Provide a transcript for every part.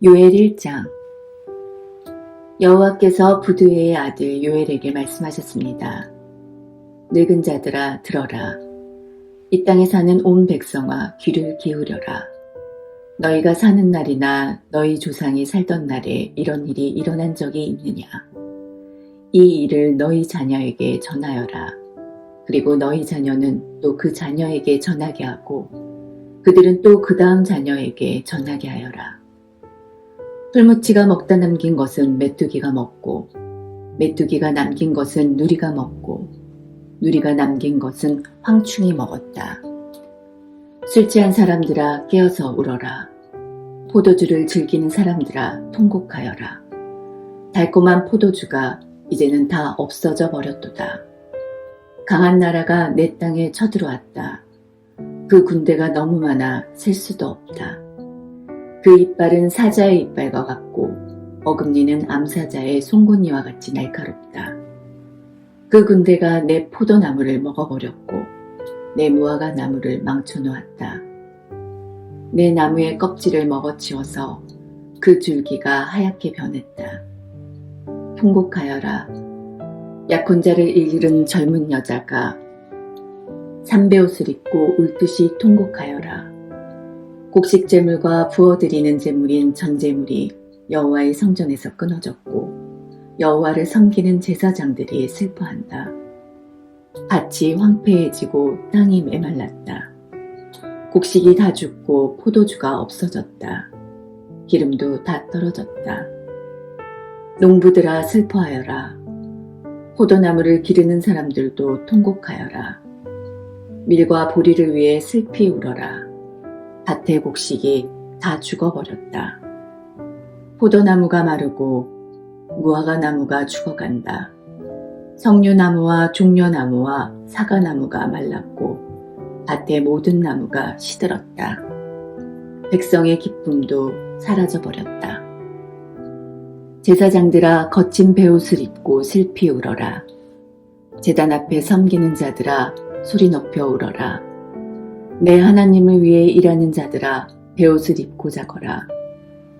요엘 1장 여호와께서 부두의 아들 요엘에게 말씀하셨습니다. 늙은 자들아 들어라. 이 땅에 사는 온 백성아 귀를 기울여라. 너희가 사는 날이나 너희 조상이 살던 날에 이런 일이 일어난 적이 있느냐. 이 일을 너희 자녀에게 전하여라. 그리고 너희 자녀는 또 그 자녀에게 전하게 하고 그들은 또 그 다음 자녀에게 전하게 하여라. 풀무치가 먹다 남긴 것은 메뚜기가 먹고 메뚜기가 남긴 것은 누리가 먹고 누리가 남긴 것은 황충이 먹었다. 술 취한 사람들아 깨어서 울어라. 포도주를 즐기는 사람들아 통곡하여라. 달콤한 포도주가 이제는 다 없어져 버렸도다. 강한 나라가 내 땅에 쳐들어왔다. 그 군대가 너무 많아 셀 수도 없다. 그 이빨은 사자의 이빨과 같고 어금니는 암사자의 송곳니와 같이 날카롭다. 그 군대가 내 포도나무를 먹어버렸고 내 무화과 나무를 망쳐놓았다. 내 나무의 껍질을 먹어치워서 그 줄기가 하얗게 변했다. 통곡하여라. 약혼자를 잃은 젊은 여자가 삼배옷을 입고 울듯이 통곡하여라. 곡식 제물과 부어드리는 제물인 전제물이 여호와의 성전에서 끊어졌고 여호와를 섬기는 제사장들이 슬퍼한다. 밭이 황폐해지고 땅이 메말랐다. 곡식이 다 죽고 포도주가 없어졌다. 기름도 다 떨어졌다. 농부들아 슬퍼하여라. 포도나무를 기르는 사람들도 통곡하여라. 밀과 보리를 위해 슬피 울어라. 밭의 곡식이 다 죽어버렸다. 포도나무가 마르고 무화과 나무가 죽어간다. 석류나무와 종려나무와 사과나무가 말랐고 밭의 모든 나무가 시들었다. 백성의 기쁨도 사라져버렸다. 제사장들아 거친 베옷을 입고 슬피 울어라. 제단 앞에 섬기는 자들아 소리 높여 울어라. 내 하나님을 위해 일하는 자들아 베옷을 입고 자거라.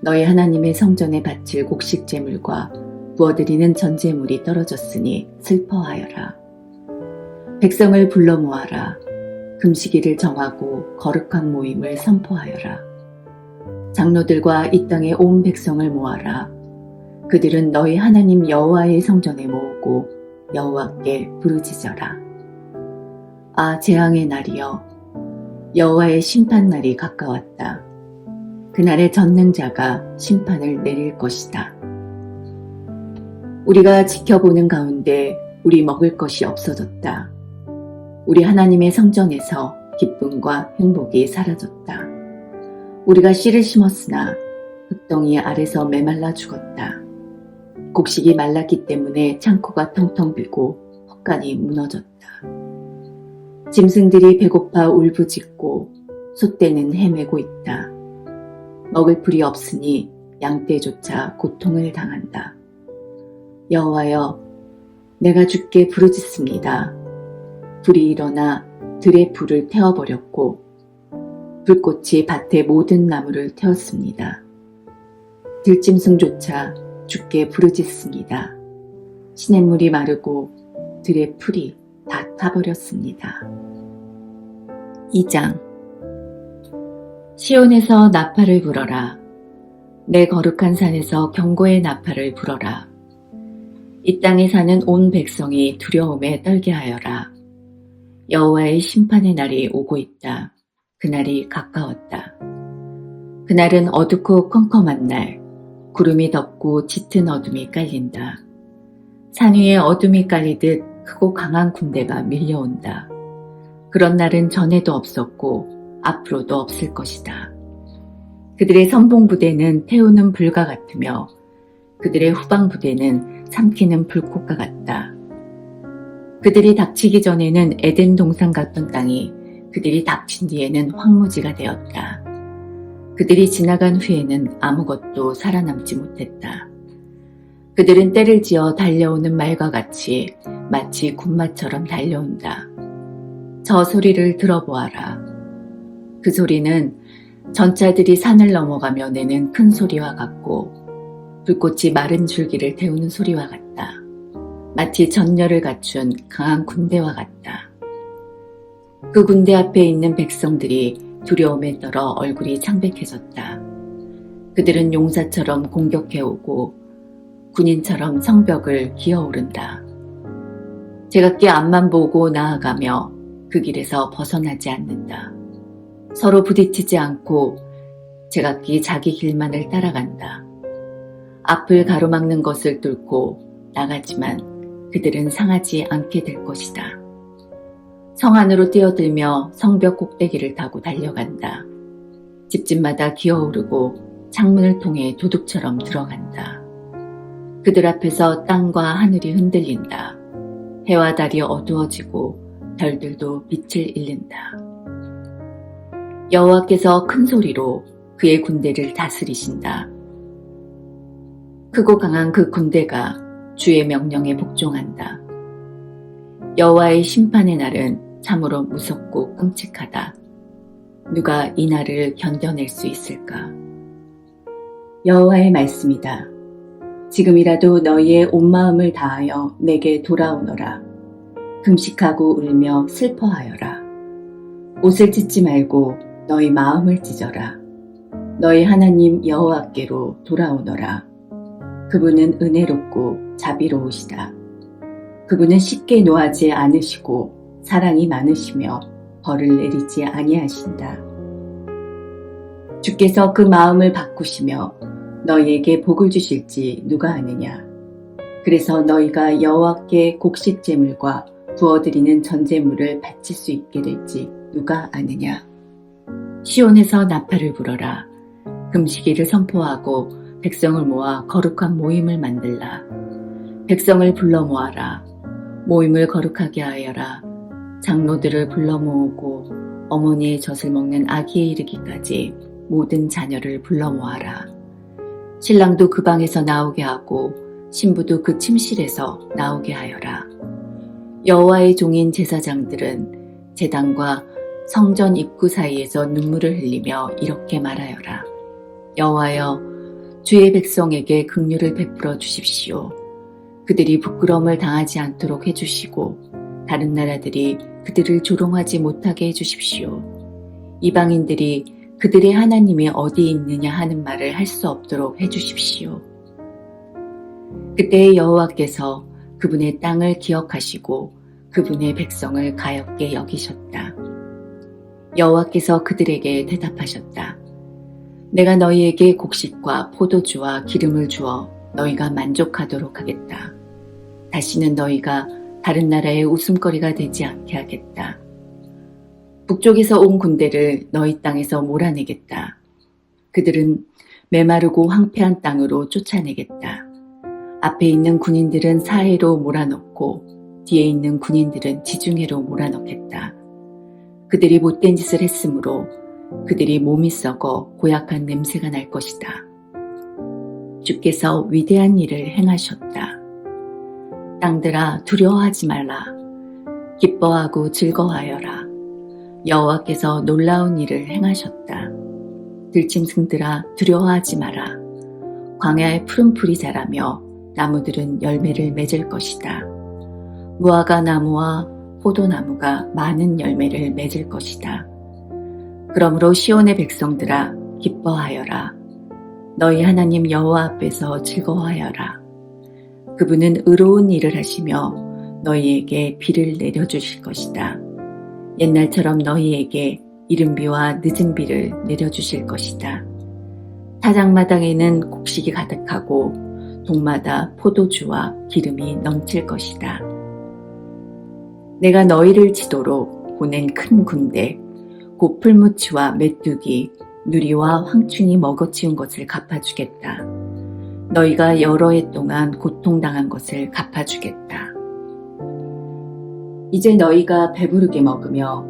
너희 하나님의 성전에 바칠 곡식 제물과 부어드리는 전제물이 떨어졌으니 슬퍼하여라. 백성을 불러 모아라. 금식일을 정하고 거룩한 모임을 선포하여라. 장로들과 이 땅의 온 백성을 모아라. 그들은 너희 하나님 여호와의 성전에 모으고 여호와께 부르짖어라. 아 재앙의 날이여 여호와의 심판 날이 가까웠다. 그날의 전능자가 심판을 내릴 것이다. 우리가 지켜보는 가운데 우리 먹을 것이 없어졌다. 우리 하나님의 성전에서 기쁨과 행복이 사라졌다. 우리가 씨를 심었으나 흙덩이 아래서 메말라 죽었다. 곡식이 말랐기 때문에 창고가 텅텅 비고 헛간이 무너졌다. 짐승들이 배고파 울부짖고 소떼는 헤매고 있다. 먹을 풀이 없으니 양떼조차 고통을 당한다. 여호와여, 내가 주께 부르짖습니다. 불이 일어나 들의 불을 태워버렸고 불꽃이 밭의 모든 나무를 태웠습니다. 들짐승조차 주께 부르짖습니다. 시냇물이 마르고 들의 풀이 다 타버렸습니다. 2장 시온에서 나팔을 불어라. 내 거룩한 산에서 경고의 나팔을 불어라. 이 땅에 사는 온 백성이 두려움에 떨게 하여라. 여호와의 심판의 날이 오고 있다. 그날이 가까웠다. 그날은 어둡고 컴컴한 날, 구름이 덮고 짙은 어둠이 깔린다. 산 위에 어둠이 깔리듯 크고 강한 군대가 밀려온다. 그런 날은 전에도 없었고 앞으로도 없을 것이다. 그들의 선봉부대는 태우는 불과 같으며 그들의 후방부대는 삼키는 불꽃과 같다. 그들이 닥치기 전에는 에덴 동산 같던 땅이 그들이 닥친 뒤에는 황무지가 되었다. 그들이 지나간 후에는 아무것도 살아남지 못했다. 그들은 때를 지어 달려오는 말과 같이 마치 군마처럼 달려온다. 저 소리를 들어보아라. 그 소리는 전차들이 산을 넘어가며 내는 큰 소리와 같고 불꽃이 마른 줄기를 태우는 소리와 같다. 마치 전열을 갖춘 강한 군대와 같다. 그 군대 앞에 있는 백성들이 두려움에 떨어 얼굴이 창백해졌다. 그들은 용사처럼 공격해오고 군인처럼 성벽을 기어오른다. 제각기 앞만 보고 나아가며 그 길에서 벗어나지 않는다. 서로 부딪히지 않고 제각기 자기 길만을 따라간다. 앞을 가로막는 것을 뚫고 나가지만 그들은 상하지 않게 될 것이다. 성 안으로 뛰어들며 성벽 꼭대기를 타고 달려간다. 집집마다 기어오르고 창문을 통해 도둑처럼 들어간다. 그들 앞에서 땅과 하늘이 흔들린다. 해와 달이 어두워지고 별들도 빛을 잃는다. 여호와께서 큰 소리로 그의 군대를 다스리신다. 크고 강한 그 군대가 주의 명령에 복종한다. 여호와의 심판의 날은 참으로 무섭고 끔찍하다. 누가 이 날을 견뎌낼 수 있을까? 여호와의 말씀이다. 지금이라도 너희의 온 마음을 다하여 내게 돌아오너라. 금식하고 울며 슬퍼하여라. 옷을 찢지 말고 너희 마음을 찢어라. 너희 하나님 여호와께로 돌아오너라. 그분은 은혜롭고 자비로우시다. 그분은 쉽게 노하지 않으시고 사랑이 많으시며 벌을 내리지 아니하신다. 주께서 그 마음을 바꾸시며 너희에게 복을 주실지 누가 아느냐. 그래서 너희가 여호와께 곡식 제물과 부어드리는 전제물을 바칠 수 있게 될지 누가 아느냐. 시온에서 나팔을 불어라. 금식일을 선포하고 백성을 모아 거룩한 모임을 만들라. 백성을 불러 모아라. 모임을 거룩하게 하여라. 장로들을 불러 모으고 어머니의 젖을 먹는 아기에 이르기까지 모든 자녀를 불러 모아라. 신랑도 그 방에서 나오게 하고 신부도 그 침실에서 나오게 하여라. 여호와의 종인 제사장들은 제단과 성전 입구 사이에서 눈물을 흘리며 이렇게 말하여라. 여호와여, 주의 백성에게 긍휼을 베풀어 주십시오. 그들이 부끄러움을 당하지 않도록 해주시고 다른 나라들이 그들을 조롱하지 못하게 해주십시오. 이방인들이 그들의 하나님이 어디 있느냐 하는 말을 할 수 없도록 해주십시오. 그때 여호와께서 그분의 땅을 기억하시고 그분의 백성을 가엽게 여기셨다. 여호와께서 그들에게 대답하셨다. 내가 너희에게 곡식과 포도주와 기름을 주어 너희가 만족하도록 하겠다. 다시는 너희가 다른 나라의 웃음거리가 되지 않게 하겠다. 북쪽에서 온 군대를 너희 땅에서 몰아내겠다. 그들은 메마르고 황폐한 땅으로 쫓아내겠다. 앞에 있는 군인들은 사해로 몰아넣고 뒤에 있는 군인들은 지중해로 몰아넣겠다. 그들이 못된 짓을 했으므로 그들이 몸이 썩어 고약한 냄새가 날 것이다. 주께서 위대한 일을 행하셨다. 땅들아 두려워하지 말라. 기뻐하고 즐거워하여라. 여호와께서 놀라운 일을 행하셨다. 들짐승들아 두려워하지 마라. 광야에 푸른 풀이 자라며 나무들은 열매를 맺을 것이다. 무화과 나무와 포도나무가 많은 열매를 맺을 것이다. 그러므로 시온의 백성들아 기뻐하여라. 너희 하나님 여호와 앞에서 즐거워하여라. 그분은 의로운 일을 하시며 너희에게 비를 내려주실 것이다. 옛날처럼 너희에게 이른비와 늦은 비를 내려주실 것이다. 타작마당에는 곡식이 가득하고 동마다 포도주와 기름이 넘칠 것이다. 내가 너희를 지도로 보낸 큰 군대, 곧 풀무치와 메뚜기, 누리와 황충이 먹어치운 것을 갚아주겠다. 너희가 여러 해 동안 고통당한 것을 갚아주겠다. 이제 너희가 배부르게 먹으며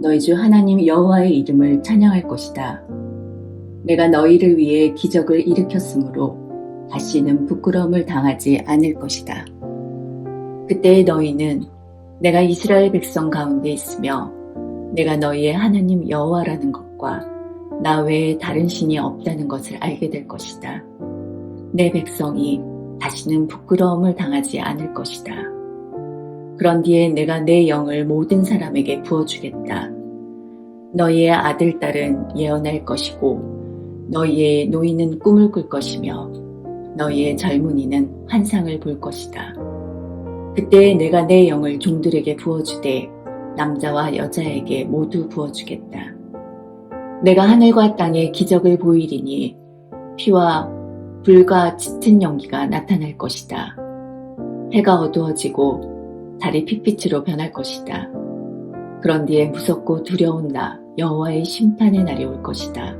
너희 주 하나님 여호와의 이름을 찬양할 것이다. 내가 너희를 위해 기적을 일으켰으므로 다시는 부끄러움을 당하지 않을 것이다. 그때 너희는 내가 이스라엘 백성 가운데 있으며 내가 너희의 하나님 여호와라는 것과 나 외에 다른 신이 없다는 것을 알게 될 것이다. 내 백성이 다시는 부끄러움을 당하지 않을 것이다. 그런 뒤에 내가 내 영을 모든 사람에게 부어주겠다. 너희의 아들, 딸은 예언할 것이고, 너희의 노인은 꿈을 꿀 것이며, 너희의 젊은이는 환상을 볼 것이다. 그때 내가 내 영을 종들에게 부어주되, 남자와 여자에게 모두 부어주겠다. 내가 하늘과 땅에 기적을 보이리니, 피와 불과 짙은 연기가 나타날 것이다. 해가 어두워지고 달이 핏빛으로 변할 것이다. 그런 뒤에 무섭고 두려운 나 여호와의 심판의 날이 올 것이다.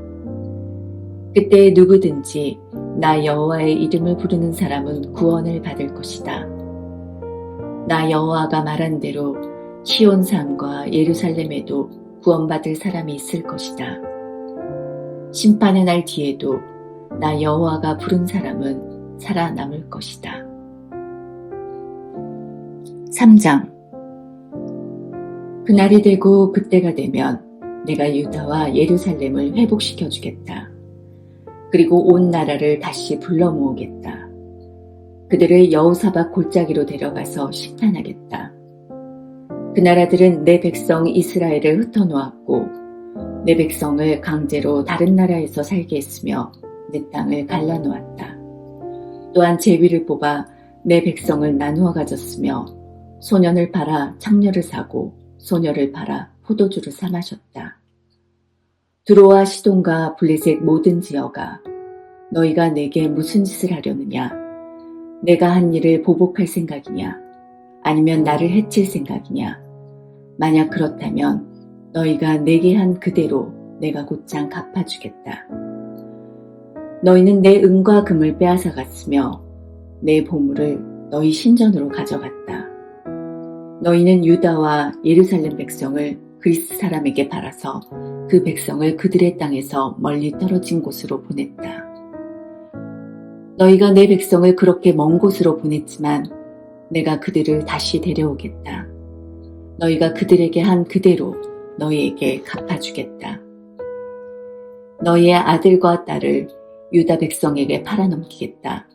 그때 누구든지 나 여호와의 이름을 부르는 사람은 구원을 받을 것이다. 나 여호와가 말한 대로 시온 산과 예루살렘에도 구원받을 사람이 있을 것이다. 심판의 날 뒤에도 나 여호와가 부른 사람은 살아남을 것이다. 3장 그날이 되고 그때가 되면 내가 유다와 예루살렘을 회복시켜 주겠다. 그리고 온 나라를 다시 불러 모으겠다. 그들을 여호사박 골짜기로 데려가서 심판하겠다. 그 나라들은 내 백성 이스라엘을 흩어놓았고 내 백성을 강제로 다른 나라에서 살게 했으며 내 땅을 갈라놓았다. 또한 제위를 뽑아 내 백성을 나누어 가졌으며 소년을 팔아 창녀를 사고 소녀를 팔아 포도주를 사 마셨다. 두로와 시돈과 블레셋 모든 지어가 너희가 내게 무슨 짓을 하려느냐? 내가 한 일을 보복할 생각이냐? 아니면 나를 해칠 생각이냐? 만약 그렇다면 너희가 내게 한 그대로 내가 곧장 갚아주겠다. 너희는 내 은과 금을 빼앗아 갔으며 내 보물을 너희 신전으로 가져갔다. 너희는 유다와 예루살렘 백성을 그리스 사람에게 팔아서 그 백성을 그들의 땅에서 멀리 떨어진 곳으로 보냈다. 너희가 내 백성을 그렇게 먼 곳으로 보냈지만 내가 그들을 다시 데려오겠다. 너희가 그들에게 한 그대로 너희에게 갚아주겠다. 너희의 아들과 딸을 유다 백성에게 팔아넘기겠다.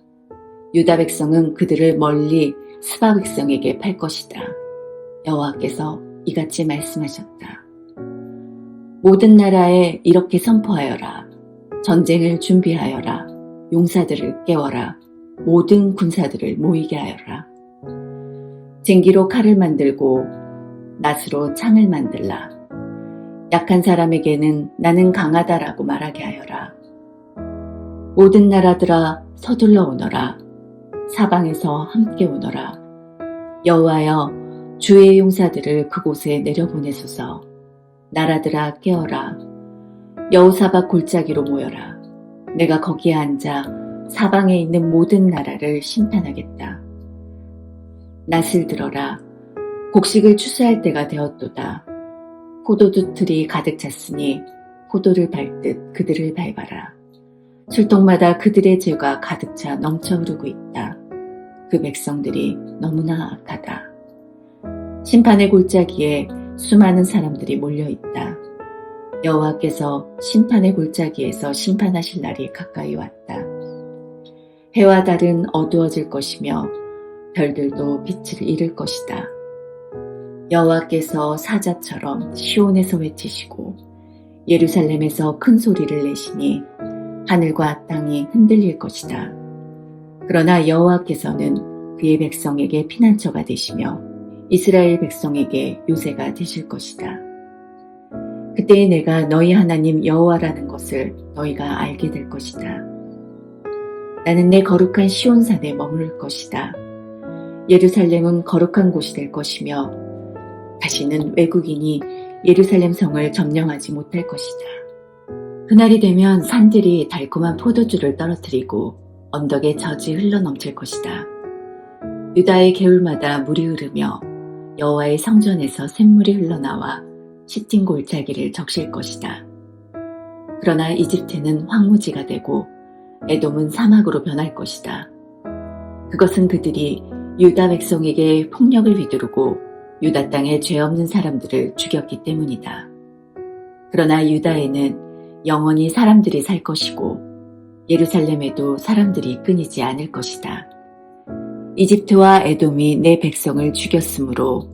유다 백성은 그들을 멀리 스바 백성에게 팔 것이다. 여호와께서 이같이 말씀하셨다. 모든 나라에 이렇게 선포하여라. 전쟁을 준비하여라. 용사들을 깨워라. 모든 군사들을 모이게 하여라. 쟁기로 칼을 만들고 낫으로 창을 만들라. 약한 사람에게는 나는 강하다라고 말하게 하여라. 모든 나라들아 서둘러 오너라. 사방에서 함께 오너라. 여호와여 주의 용사들을 그곳에 내려보내소서. 나라들아 깨어라. 여호사박 골짜기로 모여라. 내가 거기에 앉아 사방에 있는 모든 나라를 심판하겠다. 낫을 들어라. 곡식을 추수할 때가 되었도다. 포도주 틀이 가득 찼으니 포도를 밟듯 그들을 밟아라. 술통마다 그들의 죄가 가득 차 넘쳐 흐르고 있다. 그 백성들이 너무나 악하다. 심판의 골짜기에 수많은 사람들이 몰려 있다. 여호와께서 심판의 골짜기에서 심판하실 날이 가까이 왔다. 해와 달은 어두워질 것이며 별들도 빛을 잃을 것이다. 여호와께서 사자처럼 시온에서 외치시고 예루살렘에서 큰 소리를 내시니 하늘과 땅이 흔들릴 것이다. 그러나 여호와께서는 그의 백성에게 피난처가 되시며 이스라엘 백성에게 요새가 되실 것이다. 그때에 내가 너희 하나님 여호와라는 것을 너희가 알게 될 것이다. 나는 내 거룩한 시온산에 머무를 것이다. 예루살렘은 거룩한 곳이 될 것이며 다시는 외국인이 예루살렘 성을 점령하지 못할 것이다. 그날이 되면 산들이 달콤한 포도주를 떨어뜨리고 언덕에 젖이 흘러넘칠 것이다. 유다의 개울마다 물이 흐르며 여호와의 성전에서 샘물이 흘러나와 시틴 골짜기를 적실 것이다. 그러나 이집트는 황무지가 되고 에돔은 사막으로 변할 것이다. 그것은 그들이 유다 백성에게 폭력을 휘두르고 유다 땅에 죄 없는 사람들을 죽였기 때문이다. 그러나 유다에는 영원히 사람들이 살 것이고 예루살렘에도 사람들이 끊이지 않을 것이다. 이집트와 에돔이 내 백성을 죽였으므로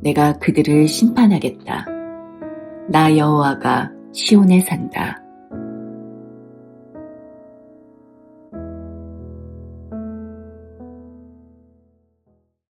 내가 그들을 심판하겠다. 나 여호와가 시온에 산다.